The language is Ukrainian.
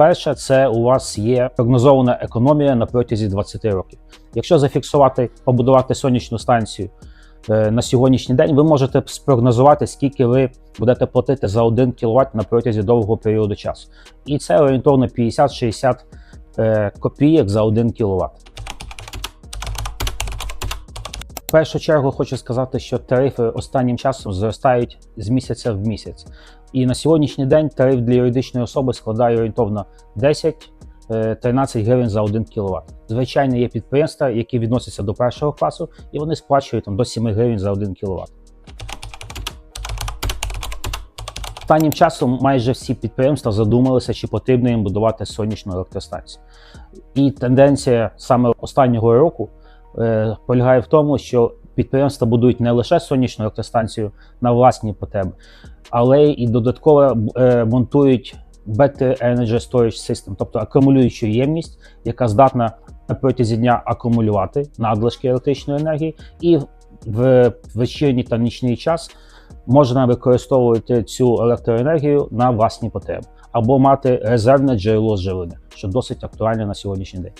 Перше, це у вас є прогнозована економія на протязі 20 років. Якщо зафіксувати, побудувати сонячну станцію е, на сьогоднішній день, ви можете спрогнозувати, скільки ви будете платити за 1 кВт на протязі довгого періоду часу. І це орієнтовно 50-60 е, копійок за 1 кВт. В першу чергу хочу сказати, що тарифи останнім часом зростають з місяця в місяць. І на сьогоднішній день тариф для юридичної особи складає орієнтовно 10-13 гривень за 1 кВт. Звичайно, є підприємства, які відносяться до першого класу, і вони сплачують там, до 7 гривень за 1 кВт. Останнім часом майже всі підприємства задумалися, чи потрібно їм будувати сонячну електростанцію. І тенденція саме останнього року е, полягає в тому, що підприємства будують не лише сонячну електростанцію на власні потреби, але і додатково е, монтують Battery Energy Storage System, тобто акумулюючу ємність, яка здатна на протязі дня акумулювати надлишки електричної енергії, і в вечірній та нічний час можна використовувати цю електроенергію на власні потреби або мати резервне джерело живлення, що досить актуально на сьогоднішній день.